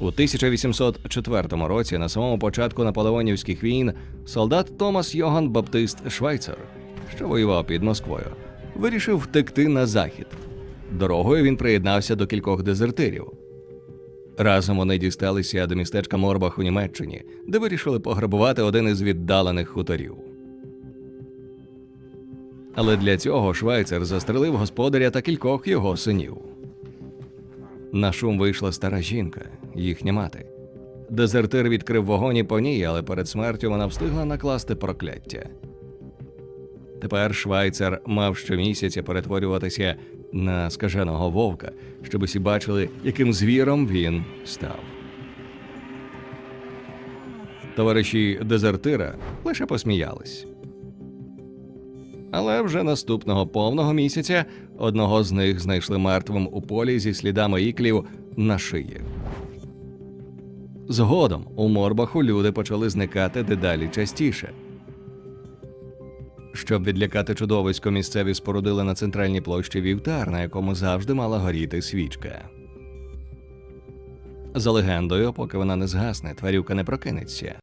У 1804 році, на самому початку наполеонівських війн, солдат Томас Йоган Баптист Швайцер, що воював під Москвою, вирішив втекти на захід. Дорогою він приєднався до кількох дезертирів. Разом вони дісталися до містечка Морбах у Німеччині, де вирішили пограбувати один із віддалених хуторів. Але для цього швайцер застрелив господаря та кількох його синів. На шум вийшла стара жінка, їхня мати. Дезертир відкрив вогонь і по ній, але перед смертю вона встигла накласти прокляття. Тепер швайцар мав щомісяця перетворюватися на скаженого вовка, щоб усі бачили, яким звіром він став. Товариші дезертира лише посміялись. Але вже наступного повного місяця одного з них знайшли мертвим у полі зі слідами іклів на шиї. Згодом у Морбаху люди почали зникати дедалі частіше. Щоб відлякати чудовисько, місцеві спорудили на центральній площі вівтар, на якому завжди мала горіти свічка. За легендою, поки вона не згасне, тварюка не прокинеться.